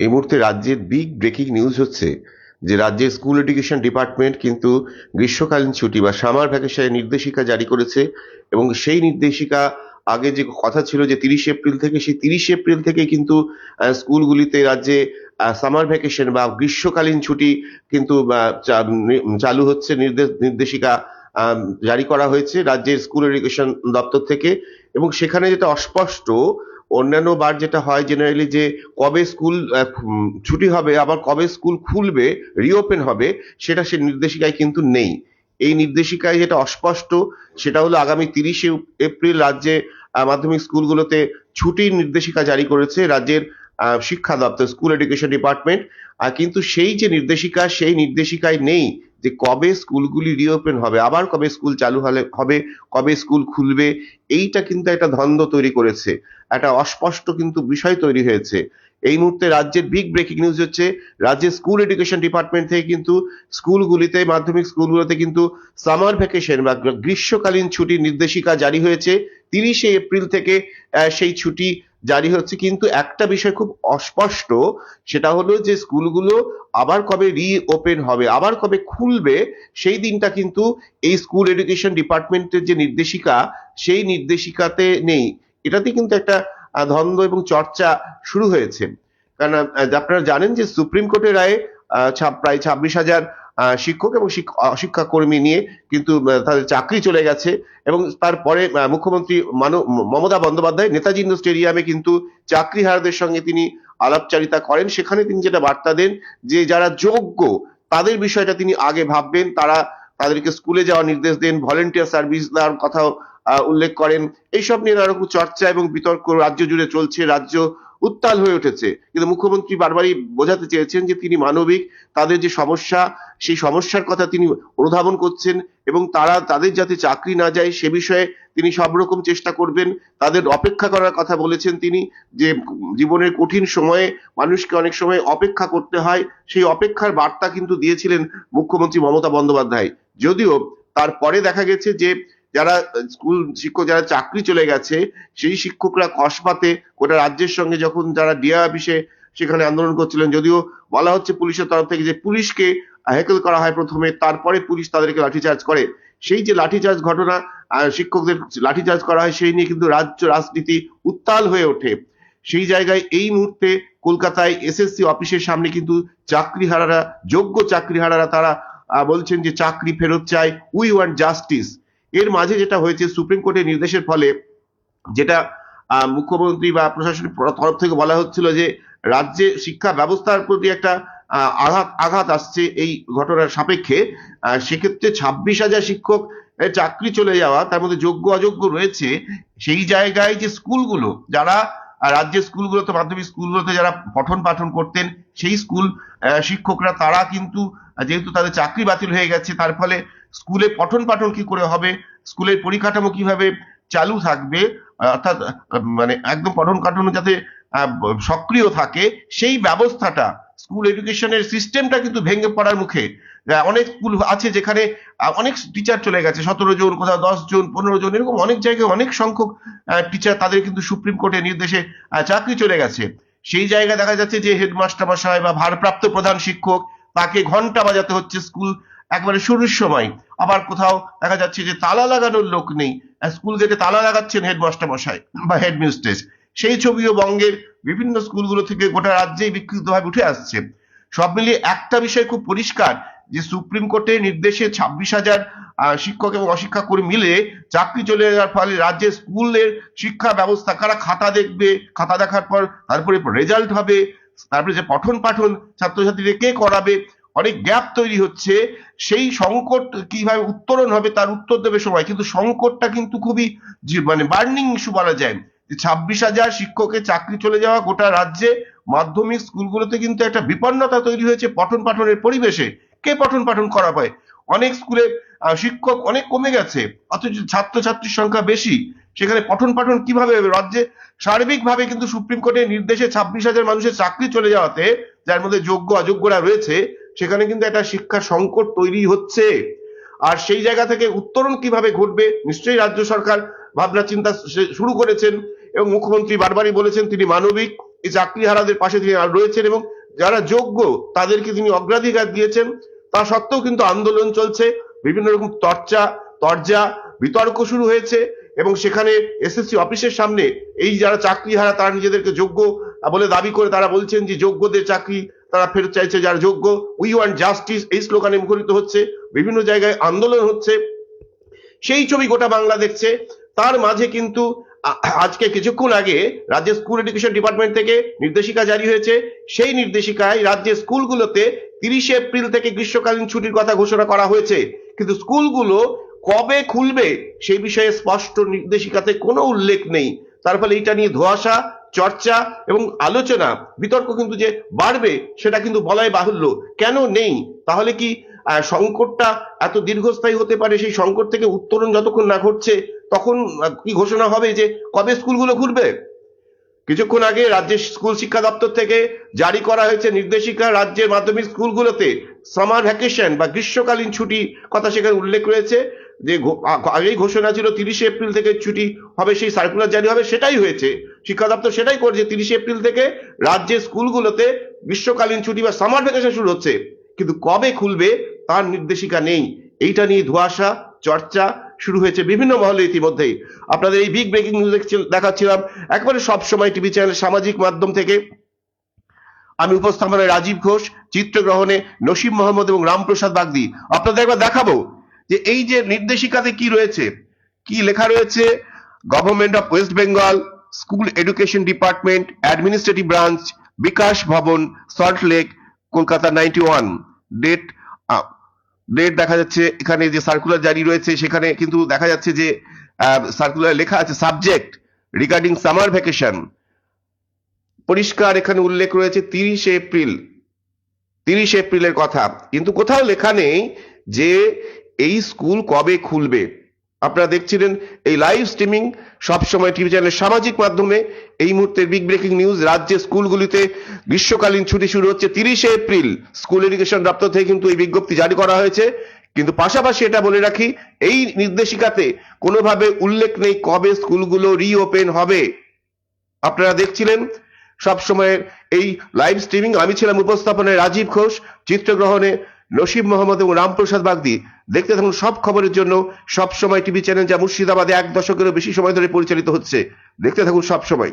এই মুহূর্তে রাজ্যের বিগ ব্রেকিং নিউজ হচ্ছে যে রাজ্যের স্কুল এডুকেশন ডিপার্টমেন্ট কিন্তু গ্রীষ্মকালীন ছুটি বা সামার ভ্যাকেশনের নির্দেশিকা জারি করেছে এবং সেই নির্দেশিকা আগে যে কথা ছিল যে তিরিশ এপ্রিল থেকে, সেই তিরিশ এপ্রিল থেকে কিন্তু স্কুলগুলিতে রাজ্যে সামার ভ্যাকেশন বা গ্রীষ্মকালীন ছুটি কিন্তু চালু হচ্ছে নির্দেশ, নির্দেশিকা জারি করা হয়েছে রাজ্যের স্কুল এডুকেশন দপ্তর থেকে এবং সেখানে যেটা অস্পষ্ট অন্যান্য বার যেটা হয় জেনারেলি যে কবে স্কুল ছুটি হবে, আবার কবে স্কুল খুলবে রিওপেন হবে, সেটা সে নির্দেশিকায় কিন্তু নেই। এই নির্দেশিকায় যেটা অস্পষ্ট, সেটা হলো আগামী তিরিশে এপ্রিল রাজ্যে মাধ্যমিক স্কুলগুলোতে ছুটির নির্দেশিকা জারি করেছে রাজ্যের শিক্ষা দপ্তর, স্কুল এডুকেশন ডিপার্টমেন্ট। কিন্তু সেই যে নির্দেশিকা, সেই নির্দেশিকায় নেই যে কবে স্কুলগুলি রিওপেন হবে, আবার কবে স্কুল চালু হলে, হবে, কবে স্কুল খুলবে, এইটা কিন্তু একটা ধন্দ তৈরি করেছে। একটা অস্পষ্ট কিন্তু বিষয় তৈরি হয়েছে। এই মুহূর্তে রাজ্যের বিগ ব্রেকিং নিউজ হচ্ছে, রাজ্যের স্কুল এডুকেশন ডিপার্টমেন্ট থেকে কিন্তু স্কুলগুলিতে, মাধ্যমিক স্কুলগুলোতে কিন্তু সামার ভ্যাকেশন বা গ্রীষ্মকালীন ছুটির নির্দেশিকা জারি হয়েছে। তিরিশে এপ্রিল থেকে সেই ছুটি জারি হচ্ছে, কিন্তু একটা বিষয় খুব অস্পষ্ট, সেটা হলো যে স্কুলগুলো আবার কবে রি ওপেন হবে, আবার কবে খুলবে, সেই দিনটা কিন্তু এই স্কুল এডুকেশন ডিপার্টমেন্টের যে নির্দেশিকা, সেই নির্দেশিকাতে নেই। এটাতে কিন্তু একটা দ্বন্দ্ব এবং চর্চা শুরু হয়েছে। কারণ আপনারা জানেন যে সুপ্রিম কোর্টের রায়ে প্রায় ছাব্বিশ হাজার শিক্ষক এবং শিক- অশিক্ষা কর্মী নিয়ে কিন্তু তাদের চাকরি চলে গেছে এবং তারপরে মুখ্যমন্ত্রী মানো- মমতা বন্দ্যোপাধ্যায় নেতাজি ইন্ডোর স্টেডিয়ামে কিন্তু চাকরিহারাদের সঙ্গে তিনি আলাপচারিতা করেন। সেখানে তিনি যেটা বার্তা দেন যে, যারা যোগ্য তাদের বিষয়টা তিনি আগে ভাববেন। তারা তাদেরকে স্কুলে যাওয়ার নির্দেশ দেন, ভলেন্টিয়ার সার্ভিস দেওয়ার কথাও উল্লেখ করেন। এইসব নিয়ে নানা রকম চর্চা এবং বিতর্ক রাজ্য জুড়ে চলছে। রাজ্য উত্তাল হয়ে উঠেছে। কিন্তু মুখ্যমন্ত্রী বারবারই বোঝাতে চেয়েছেন যে তিনি মানবিক, তাদের যে সমস্যা, সেই সমস্যার কথা তিনি অনুধাবন করছেন এবং তারা, তাদের যাতে চাকরি না যায়, সে বিষয়ে তিনি সব রকম চেষ্টা করবেন। তাদের অপেক্ষা করার কথা বলেছেন তিনি যে জীবনের কঠিন সময়ে মানুষকে অনেক সময় অপেক্ষা করতে হয়। সেই অপেক্ষার বার্তা কিন্তু দিয়েছিলেন মুখ্যমন্ত্রী মমতা বন্দ্যোপাধ্যায়। যদিও তারপরে দেখা গেছে যে যারা স্কুল শিক্ষক, যারা চাকরি চলে গেছে, সেই শিক্ষকরা কসবাতে গোটা রাজ্যের সঙ্গে যখন যারা ডিআ অফিসে সেখানে আন্দোলন করছিলেন, যদিও বলা হচ্ছে পুলিশের তরফ থেকে যে পুলিশকে হেকেল করা হয় প্রথমে, তারপরে পুলিশ তাদেরকে লাঠিচার্জ করে। সেই যে লাঠিচার্জ ঘটনা শিক্ষকদের লাঠিচার্জ করা হয়, সেই নিয়ে কিন্তু রাজ্য রাজনীতি উত্তাল হয়ে ওঠে। সেই জায়গায় এই মুহূর্তে কলকাতায় এসএসসি অফিসের সামনে কিন্তু চাকরিহারারা, যোগ্য চাকরিহারারা তারা বলছেন যে চাকরি ফেরত চাই উই ওয়ান্ট জাস্টিস। এর মাঝে যেটা হয়েছে সুপ্রিম কোর্টের নির্দেশের ফলে যেটা মুখ্যমন্ত্রী বা প্রশাসনিক তরফ থেকে বলা হচ্ছিল যে, রাজ্যে শিক্ষা ব্যবস্থার প্রতি একটা আঘাত আঘাত আসছে এই ঘটনার সাপেক্ষে। সেক্ষেত্রে ছাব্বিশ হাজার শিক্ষক চাকরি চলে যাওয়া, তার মধ্যে যোগ্য অযোগ্য রয়েছে, সেই জায়গায় যে স্কুলগুলো, যারা রাজ্যের স্কুলগুলোতে, মাধ্যমিক স্কুলগুলোতে যারা পঠন পাঠন করতেন, সেই স্কুল শিক্ষকরা, তারা কিন্তু, যেহেতু তাদের চাকরি বাতিল হয়ে গেছে, তার ফলে স্কুলে পঠন পাঠন কি করে হবে? স্কুলের পরিকাঠামো কীভাবে চালু থাকবে? অর্থাৎ মানে একদম পঠন কাঠামো যাতে সক্রিয় থাকে, সেই ব্যবস্থাটা স্কুল এডুকেশনের সিস্টেমটা কিন্তু ভেঙে পড়ার মুখে। অনেক স্কুল আছে যেখানে অনেক টিচার চলে গেছে, সতেরো জন, কোথাও দশ জন, পনেরো জন, এরকম অনেক জায়গায় অনেক সংখ্যক টিচার তাদের কিন্তু সুপ্রিম কোর্টের নির্দেশে চাকরি চলে গেছে। সেই জায়গায় দেখা যাচ্ছে যে হেডমাস্টার মশাই বা ভারপ্রাপ্ত প্রধান শিক্ষক, তাকে ঘণ্টা বাজাতে হচ্ছে স্কুল একবারে শুরুর সময়। আবার কোথাও দেখা যাচ্ছে যে তালা লাগানোর লোক নেই। স্কুল গেটে তালা লাগাচ্ছেন হেডমাস্টার মশাই বা হেড মিস্ট্রেস সেই ছবিও বঙ্গের বিভিন্ন স্কুলগুলো থেকে গোটা রাজ্যেই বিকৃতভাবে উঠে আসছে। সব মিলিয়ে একটা বিষয় খুব পরিষ্কার, যে সুপ্রিম কোর্টের নির্দেশে ছাব্বিশ হাজার শিক্ষক এবং অশিক্ষা কর্মী মিলে চাকরি চলে যাওয়ার ফলে রাজ্যের স্কুলের শিক্ষা ব্যবস্থা কারা খাতা দেখবে, খাতা দেখার পর তারপরে রেজাল্ট হবে, তারপরে যে পঠন পাঠন ছাত্রছাত্রীদের কে করাবে অনেক গ্যাপ তৈরি হচ্ছে। সেই সংকট কীভাবে উত্তরণ হবে তার উত্তর দেবে সময়। কিন্তু সংকটটা কিন্তু খুবই মানে বার্নিং ইস্যু বলা যায়। যে ছাব্বিশ হাজার শিক্ষকের চাকরি চলে যাওয়া গোটা রাজ্যে মাধ্যমিক স্কুলগুলোতে কিন্তু একটা বিপন্নতা তৈরি হয়েছে পঠন পাঠনের পরিবেশে। কে পঠন পাঠন করা হয় অনেক স্কুলে শিক্ষক অনেক কমে গেছে, অথচ ছাত্রছাত্রীর সংখ্যা বেশি। সেখানে পঠন পাঠন কীভাবে হবে? রাজ্যে সার্বিকভাবে কিন্তু সুপ্রিম কোর্টের নির্দেশে ছাব্বিশ হাজার মানুষের চাকরি চলে যাওয়াতে, যার মধ্যে যোগ্য, অযোগ্যরা রয়েছে সেখানে কিন্তু একটা শিক্ষা সংকট তৈরি হচ্ছে। আর সেই জায়গা থেকে উত্তরণ কীভাবে ঘটবে, নিশ্চয়ই রাজ্য সরকার ভাবনা চিন্তা শুরু করেছেন এবং মুখ্যমন্ত্রী বারবারই বলেছেন তিনি মানবিক, এই চাকরিহারাদের পাশে তিনি রয়েছেন এবং যারা যোগ্য তাদেরকে তিনি অগ্রাধিকার দিয়েছেন। তা সত্ত্বেও কিন্তু আন্দোলন চলছে, বিভিন্ন রকম চর্চা তরজা, বিতর্ক শুরু হয়েছে এবং সেখানে এসএসসি অফিসের সামনে এই যারা চাকরিহারা তারা নিজেদেরকে যোগ্য বলে দাবি করে তারা বলছেন যে যোগ্যদের চাকরি তারা ফেরত চাইছে যারা যোগ্য। উই ওয়ান্ট জাস্টিস এই স্লোগানে মুখরিত হচ্ছে। বিভিন্ন জায়গায় আন্দোলন হচ্ছে। সেই ছবি গোটা বাংলা দেখছে। তার মাঝে কিন্তু আজকে কিছুক্ষণ আগে রাজ্যের স্কুল এডুকেশন ডিপার্টমেন্ট থেকে নির্দেশিকা জারি হয়েছে। সেই নির্দেশিকায় রাজ্যের স্কুলগুলোতে তিরিশে এপ্রিল থেকে গ্রীষ্মকালীন ছুটির কথা ঘোষণা করা হয়েছে। কিন্তু স্কুলগুলো কবে খুলবে সেই বিষয়ে স্পষ্ট নির্দেশিকাতে কোনো উল্লেখ নেই। তার ফলে এটা নিয়ে ধোঁয়াশা চর্চা এবং আলোচনা, বিতর্ক কিন্তু যে বাড়বে, সেটা কিন্তু বলাই বাহুল্য। কেন নেই? তাহলে কি সংকটটা এত দীর্ঘস্থায়ী হতে পারে, সেই সংকট থেকে উত্তরণ যতক্ষণ না ঘটছে, তখন কি ঘোষণা হবে যে কবে স্কুলগুলো খুলবে? কিছুক্ষণ আগে রাজ্যের স্কুল শিক্ষা দপ্তর থেকে জারি করা হয়েছে নির্দেশিকা রাজ্যের মাধ্যমিক স্কুলগুলোতে সামার ভ্যাকেশন বা গ্রীষ্মকালীন ছুটি কথা সেখানে উল্লেখ রয়েছে, যে আগেই ঘোষণা ছিল তিরিশে এপ্রিল থেকে ছুটি হবে, সেই সার্কুলার জারি হবে, সেটাই হয়েছে। শিক্ষা দপ্তর সেটাই করেছে তিরিশে এপ্রিল থেকে রাজ্যের স্কুলগুলোতে গ্রীষ্মকালীন ছুটি বা সামার ভ্যাকেশন শুরু হচ্ছে। কিন্তু কবে খুলবে তার নির্দেশিকা নেই। এইটা নিয়ে ধোঁয়াশা, চর্চা শুরু হয়েছে বিভিন্ন মহলে ইতিমধ্যেই আপনাদের এই বিগ ব্রেকিং নিউজ দেখাচ্ছিলাম একবারে সব সময় টিভি চ্যানেল সামাজিক মাধ্যম থেকে। আমি উপস্থাপনায় রাজীব ঘোষ, চিত্রগ্রহণে নসিম মোহাম্মদ এবং রামপ্রসাদ বাগদি। আপনাদের একবার দেখাবো যে এই যে নির্দেশিকাতে কি রয়েছে, কি লেখা রয়েছে government of West Bengal school education department administrative branch Bikash Bhavan Salt Lake Kolkata ninety one date date দেখা যাচ্ছে এখানে যে সার্কুলার জারি রয়েছে, সেখানে কিন্তু দেখা যাচ্ছে যে সার্কুলার লেখা আছে সাবজেক্ট রিগার্ডিং সামার ভ্যাকেশন পরিষ্কার এখানে উল্লেখ রয়েছে তিরিশে এপ্রিল। তিরিশ এপ্রিলের কথা। কিন্তু কোথাও লেখা নেই যে এই স্কুল কবে খুলবে। আপনারা দেখছিলেন এই লাইভ স্ট্রিমিং সবসময় টিভি চ্যানেলের সামাজিক মাধ্যমে। এই মুহূর্তে বিগ ব্রেকিং নিউজ রাজ্যের স্কুলগুলিতে গ্রীষ্মকালীন ছুটি শুরু হচ্ছে তিরিশে এপ্রিল। স্কুল এডুকেশন দপ্তর থেকে কিন্তু এই বিজ্ঞপ্তি জারি করা হয়েছে। কিন্তু পাশাপাশি এটা বলে রাখি, এই নির্দেশিকাতে কোনোভাবে উল্লেখ নেই কবে স্কুলগুলো রিওপেন হবে। আপনারা দেখছিলেন সবসময় এই লাইভ স্ট্রিমিং আমি ছিলাম উপস্থাপনায় রাজীব ঘোষ, চিত্রগ্রহণে নসিব মোহাম্মদ এবং রামপ্রসাদ বাগদি। দেখতে থাকুন সব খবরের জন্য সব সময় টিভি চ্যানেল যা মুর্শিদাবাদে এক দশকেরও বেশি সময় ধরে পরিচালিত হচ্ছে। দেখতে থাকুন সব সময়